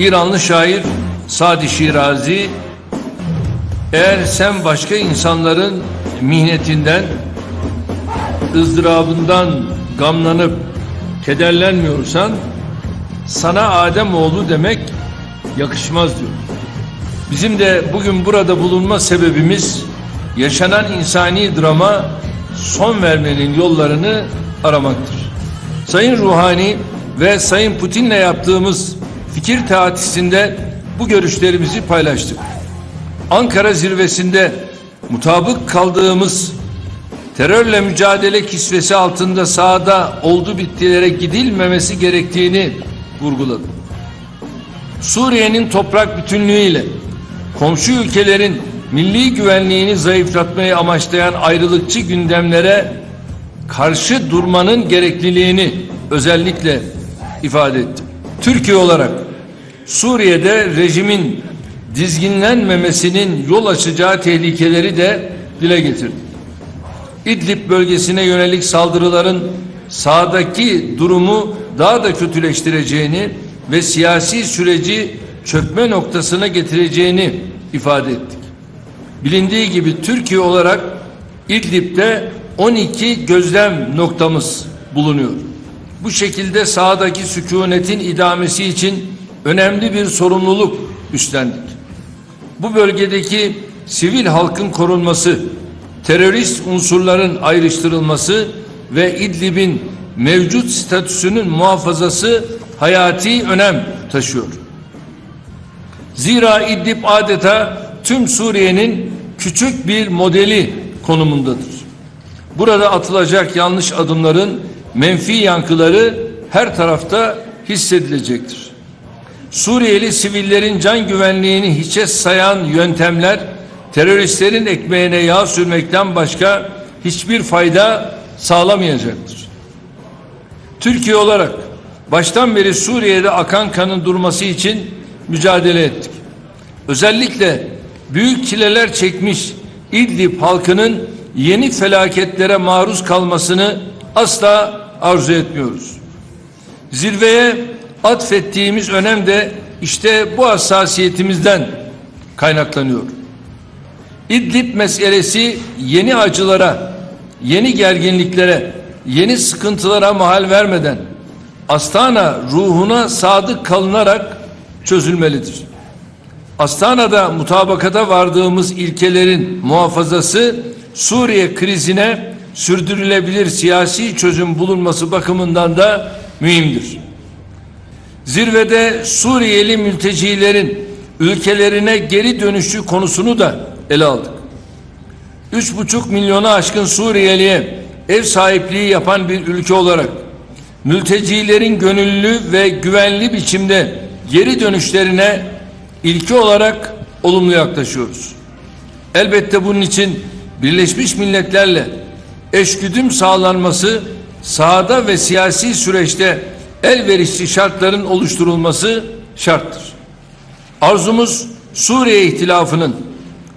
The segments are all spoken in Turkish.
İranlı şair Sadi Şirazi eğer sen başka insanların mihnetinden, ızdırabından gamlanıp kederlenmiyorsan sana Adem oğlu demek yakışmaz diyor. Bizim de bugün burada bulunma sebebimiz yaşanan insani drama son vermenin yollarını aramaktır. Sayın Ruhani ve Sayın Putin'le yaptığımız fikir teatisinde bu görüşlerimizi paylaştık. Ankara zirvesinde mutabık kaldığımız terörle mücadele kisvesi altında sahada oldu bittilere gidilmemesi gerektiğini vurguladı. Suriye'nin toprak bütünlüğüyle komşu ülkelerin milli güvenliğini zayıflatmayı amaçlayan ayrılıkçı gündemlere karşı durmanın gerekliliğini özellikle ifade ettim. Türkiye olarak Suriye'de rejimin dizginlenmemesinin yol açacağı tehlikeleri de dile getirdi. İdlib bölgesine yönelik saldırıların sahadaki durumu daha da kötüleştireceğini ve siyasi süreci çökme noktasına getireceğini ifade ettik. Bilindiği gibi Türkiye olarak İdlib'de 12 gözlem noktamız bulunuyor. Bu şekilde sahadaki sükunetin idamesi için önemli bir sorumluluk üstlendik. Bu bölgedeki sivil halkın korunması, terörist unsurların ayrıştırılması ve İdlib'in mevcut statüsünün muhafazası hayati önem taşıyor. Zira İdlib adeta tüm Suriye'nin küçük bir modeli konumundadır. Burada atılacak yanlış adımların menfi yankıları her tarafta hissedilecektir. Suriyeli sivillerin can güvenliğini hiçe sayan yöntemler teröristlerin ekmeğine yağ sürmekten başka hiçbir fayda sağlamayacaktır. Türkiye olarak baştan beri Suriye'de akan kanın durması için mücadele ettik. Özellikle büyük çileler çekmiş İdlib halkının yeni felaketlere maruz kalmasını asla arzu etmiyoruz. Zirveye atfettiğimiz önem de işte bu hassasiyetimizden kaynaklanıyor. İdlib meselesi yeni acılara, yeni gerginliklere, yeni sıkıntılara mahal vermeden Astana ruhuna sadık kalınarak çözülmelidir. Astana'da mutabakata vardığımız ilkelerin muhafazası Suriye krizine sürdürülebilir siyasi çözüm bulunması bakımından da mühimdir. Zirvede Suriyeli mültecilerin ülkelerine geri dönüşü konusunu da ele aldık. Üç buçuk milyona aşkın Suriyeliye ev sahipliği yapan bir ülke olarak mültecilerin gönüllü ve güvenli biçimde geri dönüşlerine ilki olarak olumlu yaklaşıyoruz. Elbette bunun için Birleşmiş Milletler'le eşgüdüm sağlanması, sahada ve siyasi süreçte elverişli şartların oluşturulması şarttır. Arzumuz Suriye İhtilafı'nın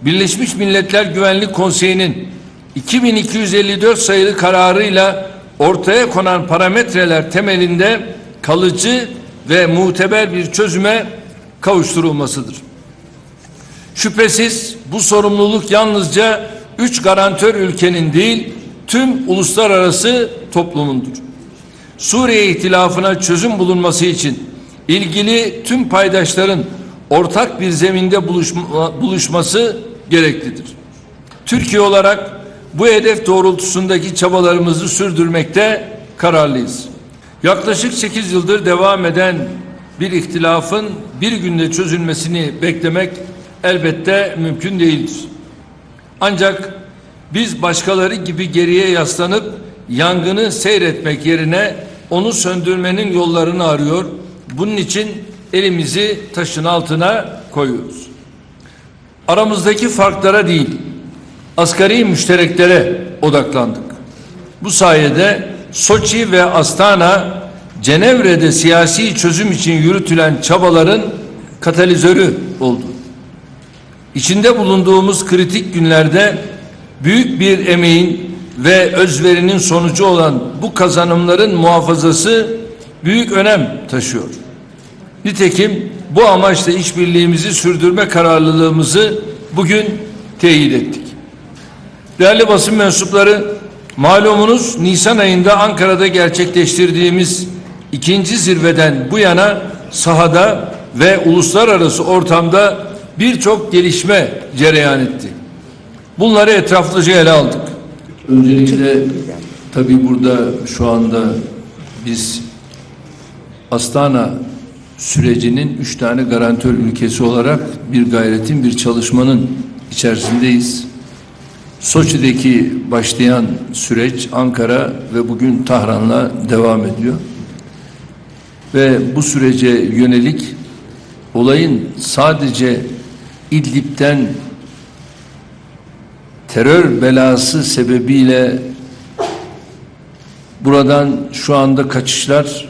Birleşmiş Milletler Güvenlik Konseyi'nin 2254 sayılı kararıyla ortaya konan parametreler temelinde kalıcı ve muteber bir çözüme kavuşturulmasıdır. Şüphesiz bu sorumluluk yalnızca üç garantör ülkenin değil tüm uluslararası toplumundur. Suriye ihtilafına çözüm bulunması için ilgili tüm paydaşların ortak bir zeminde buluşma, buluşması gereklidir. Türkiye olarak bu hedef doğrultusundaki çabalarımızı sürdürmekte kararlıyız. Yaklaşık 8 yıldır devam eden bir ihtilafın bir günde çözülmesini beklemek elbette mümkün değildir. Ancak biz başkaları gibi geriye yaslanıp yangını seyretmek yerine onu söndürmenin yollarını arıyor. Bunun için elimizi taşın altına koyuyoruz. Aramızdaki farklara değil, asgari müştereklere odaklandık. Bu sayede Soçi ve Astana Cenevre'de siyasi çözüm için yürütülen çabaların katalizörü oldu. İçinde bulunduğumuz kritik günlerde büyük bir emeğin ve özverinin sonucu olan bu kazanımların muhafazası büyük önem taşıyor. Nitekim bu amaçla işbirliğimizi sürdürme kararlılığımızı bugün teyit ettik. Değerli basın mensupları, malumunuz Nisan ayında Ankara'da gerçekleştirdiğimiz ikinci zirveden bu yana sahada ve uluslararası ortamda birçok gelişme cereyan etti. Bunları etraflıca ele aldık. Öncelikle tabii burada şu anda biz Astana sürecinin üç tane garantör ülkesi olarak bir gayretin, bir çalışmanın içerisindeyiz. Soçi'deki başlayan süreç Ankara ve bugün Tahran'la devam ediyor. Ve bu sürece yönelik olayın sadece İdlib'den terör belası sebebiyle buradan şu anda kaçışlar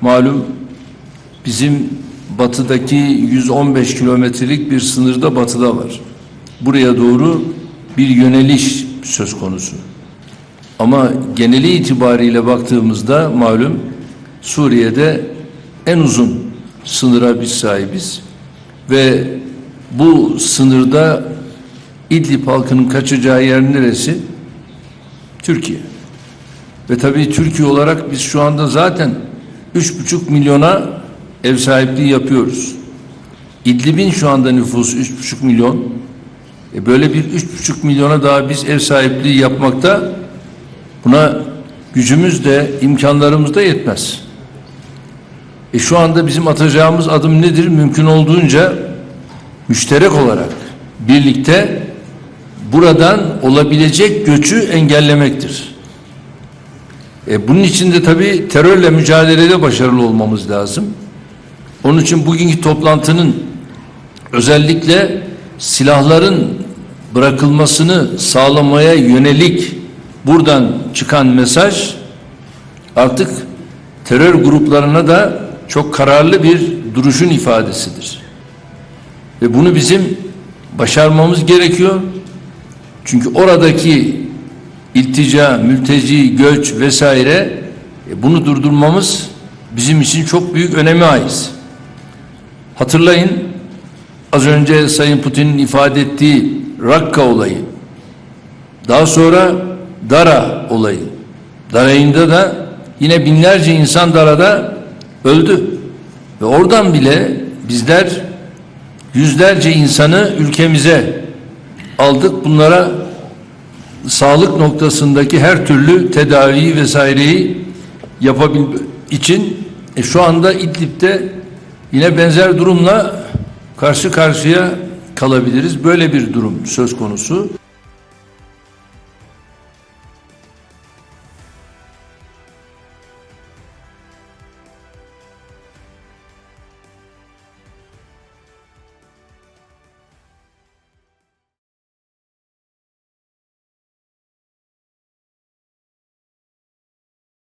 malum bizim batıdaki 115 kilometrelik bir sınırda batıda var. Buraya doğru bir yöneliş söz konusu. Ama geneli itibariyle baktığımızda malum Suriye'de en uzun sınıra biz sahibiz ve bu sınırda İdlib halkının kaçacağı yer neresi? Türkiye. Ve tabii Türkiye olarak biz şu anda zaten üç buçuk milyona ev sahipliği yapıyoruz. İdlib'in şu anda nüfusu üç buçuk milyon. E böyle bir üç buçuk milyona daha biz ev sahipliği yapmakta buna gücümüz de imkanlarımız da yetmez. E şu anda bizim atacağımız adım nedir? Mümkün olduğunca müşterek olarak birlikte buradan olabilecek göçü engellemektir. E bunun için de tabii terörle mücadelede başarılı olmamız lazım. Onun için bugünkü toplantının özellikle silahların bırakılmasını sağlamaya yönelik buradan çıkan mesaj artık terör gruplarına da çok kararlı bir duruşun ifadesidir. Ve bunu bizim başarmamız gerekiyor. Çünkü oradaki iltica, mülteci, göç vesaire e, bunu durdurmamız bizim için çok büyük öneme ait. Hatırlayın az önce Sayın Putin'in ifade ettiği Rakka olayı. Daha sonra Dara olayı. Darayında da yine binlerce insan Dara'da öldü. Ve oradan bile bizler yüzlerce insanı ülkemize aldık. Bunlara sağlık noktasındaki her türlü tedaviyi vesaireyi yapabilmek için e, şu anda İdlib'de yine benzer durumla karşı karşıya kalabiliriz. Böyle bir durum söz konusu.